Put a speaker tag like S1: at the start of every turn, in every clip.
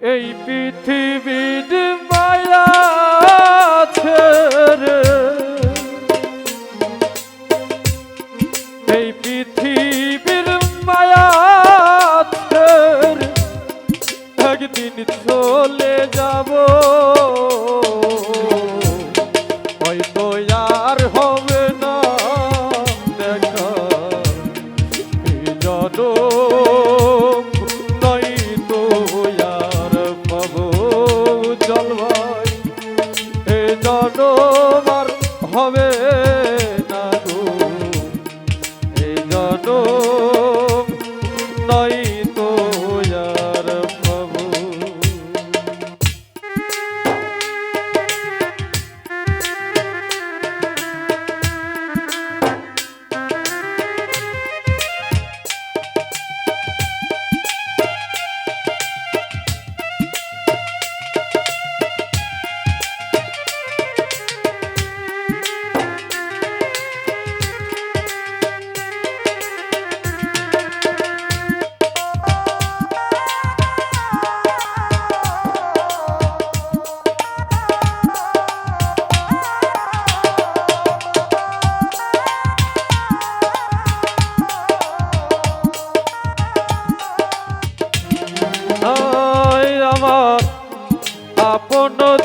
S1: এই পৃথিবীর মায়া এই পৃথিবীর মায়া একদিন চলে যাব এ জনম আর হবে আপন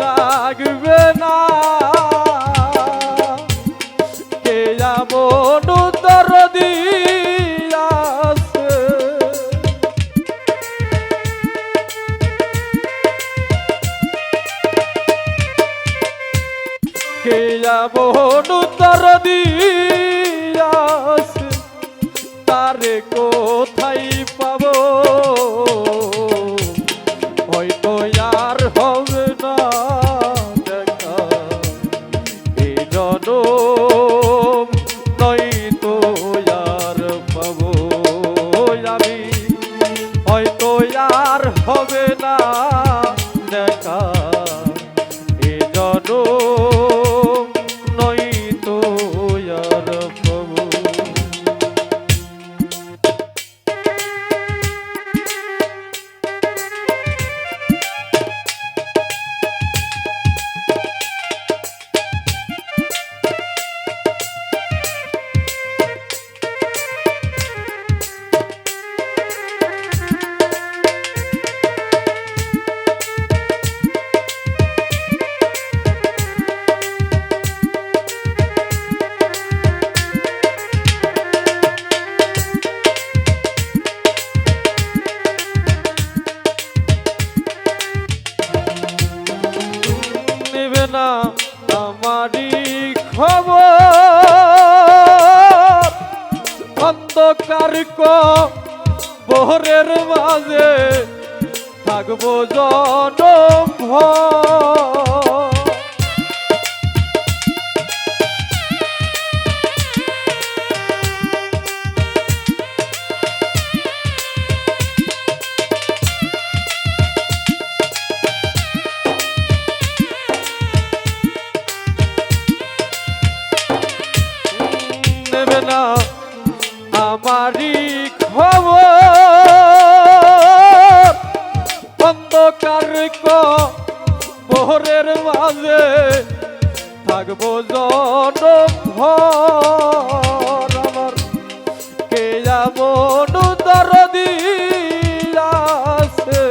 S1: রাখবে না। কে এমন দরদি আছে কে এমন দরদি আছে তারে কোথায় এই অন্ধকার বহরের মাঝে থাকব জনম ভর। মাঝে থাকব ভর আমার। কে এমন দরদি আছে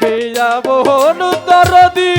S1: কে দরদি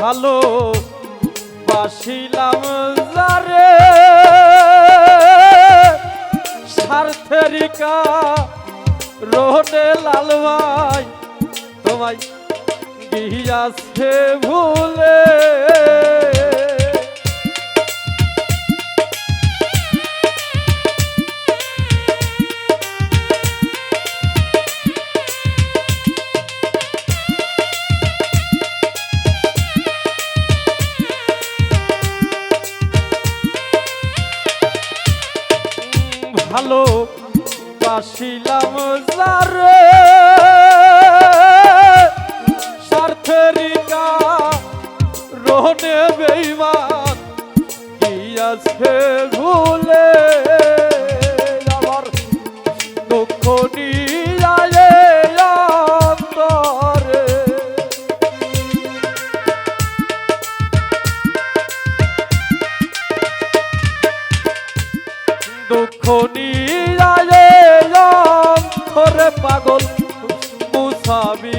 S1: ভালো বাসিলাম যারে। স্বার্থেরিকা রোডে লাল ভাই তোমায় গিয়াছে ভুলে। ভালো বাসিলাম যারে স্বার্থেরিকা রোহনে বেইমান গিয়াছে ভুলে দুঃখ নিয়ে ধরে পাগল মুসাবি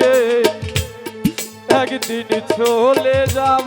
S1: রে একদিন চলে যাব।